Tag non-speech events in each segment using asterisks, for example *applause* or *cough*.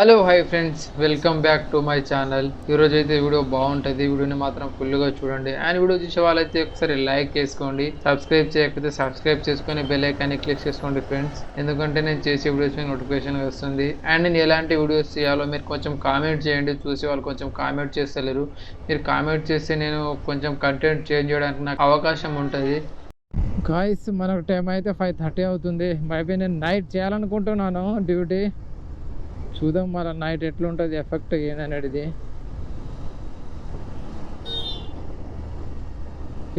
Hello hi friends welcome back to my channel ఈరోజు అయితే video బాగుంటుంది. వీడియోని మాత్రం ఫుల్గా చూడండి. అండ్ వీడియో చూసే వాళ్ళైతే ఒకసారి లైక్ చేసుకోండి. సబ్స్క్రైబ్ చేయకపోతే సబ్స్క్రైబ్ చేసుకొని బెల్ ఐకాన్ని క్లిక్ చేసుకోండి ఫ్రెండ్స్ ఎందుకంటే నేను చేసే వీడియోస్ నోటిఫికేషన్ వస్తుంది. అండ్ నేను ఎలాంటి వీడియోస్ చేయాలో మీరు కొంచెం కామెంట్ చేయండి. చూసే వాళ్ళు కొంచెం కామెంట్ చేస్తలేరు. మీరు కామెంట్ చేస్తే నేను కొంచెం కంటెంట్ చేంజ్ చేయడానికి నాకు అవకాశం ఉంటుంది. గాయస్ మనకు టైం అయితే ఫైవ్ థర్టీ అవుతుంది. మేబీ నేను నైట్ చేయాలనుకుంటున్నాను డ్యూటీ. చూద్దాం మన నైట్ ఎట్లుంటుంది ఎఫెక్ట్ ఏందనేది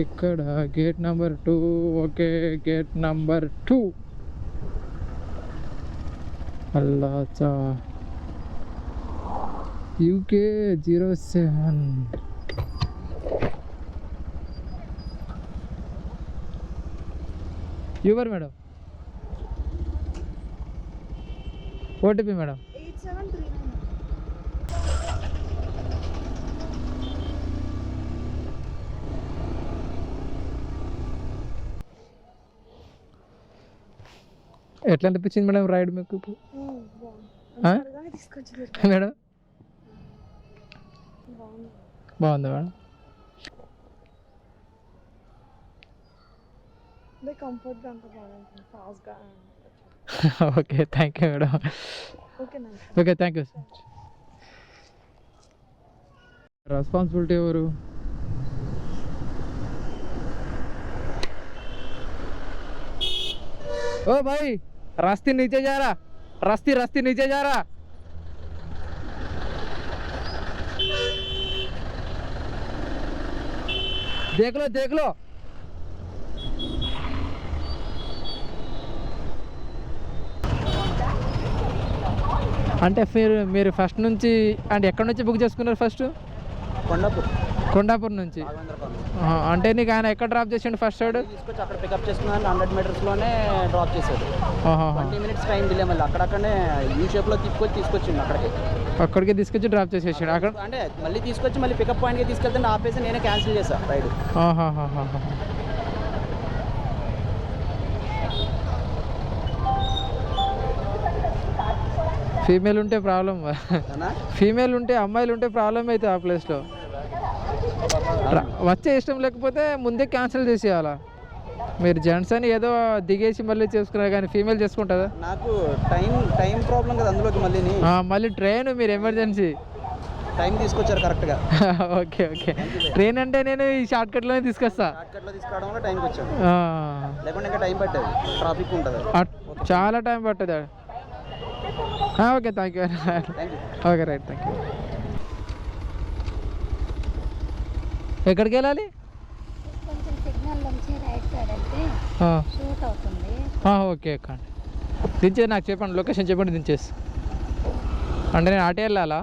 ఇక్కడ gate number two okay gate number two అల్లాచా UK zero seven your madam OTP madam eight seven three nine ఎట్లా అనిపించింది మేడం రైడ్ మీకు ఇప్పుడు? మేడం? బాగుంది మేడం? కంఫర్ట్గా అంత బాగుంటుంది ఫాస్ట్గా *laughs* okay thank you madam. okay nice okay thank you so much responsibility ఎవరు ओ भाई रास्ते नीचे जा रहा रास्ते रास्ते नीचे जा रहा देख लो देख लो అంటే మీరు మీరు ఫస్ట్ నుంచి అంటే ఎక్కడి నుంచి బుక్ చేసుకున్నారు ఫస్ట్ కొండపూర్. కొండాపూర్ నుంచి. అంటే నీకు ఆయన ఎక్కడ డ్రాప్ చేసిండు ఫస్ట్ సైడ్ తీసుకొచ్చి అక్కడ పికప్ చేసుకున్నాను హండ్రెడ్ మీటర్స్లోనే డ్రాప్ చేశాడు. ట్వంటీ మినిట్స్ టైం డిలే మళ్ళీ. అక్కడక్కడనే యూ షేప్లో తిప్పుకొచ్చి తీసుకొచ్చిండు అక్కడికి. అక్కడికి తీసుకొచ్చి డ్రాప్ చేసేసాడు. అక్కడ అంటే మళ్ళీ తీసుకొచ్చి మళ్ళీ పికప్ పాయింట్కి తీసుకెళ్తే ఆపేసి నేనే క్యాన్సిల్ చేశాను రైడ్ ఫీమేల్ ఉంటే ప్రాబ్లం ఫీమేల్ ఉంటే అమ్మాయిలు ఉంటే ప్రాబ్లం అయితే ఆ ప్లేస్లో వచ్చే ఇష్టం లేకపోతే ముందే క్యాన్సిల్ చేసేయాలా? మీరు జెంట్స్ అని ఏదో దిగేసి మళ్ళీ చేసుకున్నారు కానీ ఫీమేల్ చేసుకుంటుందా నాకు టైం టైం ప్రాబ్లం కదా అందులోకి మళ్ళీ మళ్ళీ ట్రైన్ మీరు ఎమర్జెన్సీ టైం తీసుకొచ్చారు కరెక్ట్గా *laughs* ఓకే ఓకే. ట్రైన్ అంటే నేను ఈ షార్ట్ కట్లోనే తీసుకొస్తా. టైంకి వచ్చాను లేకుంటే ఇంకా టైం పట్టేది. ట్రాఫిక్ ఉంటుంది. చాలా టైం పట్టదు. Okay thank you okay right thank you ఎక్కడికి వెళ్ళాలి? కొంచెం సిగ్నల్ నుంచి రైట్ సైడ్ వెళ్తే ఆ, షూట్ అవుతుంది. ఆ, ఓకే ఎక్కండి దించేది నాకు చెప్పండి లొకేషన్ చెప్పండి దించేసి. అంటే నేను అటే వెళ్ళాలా?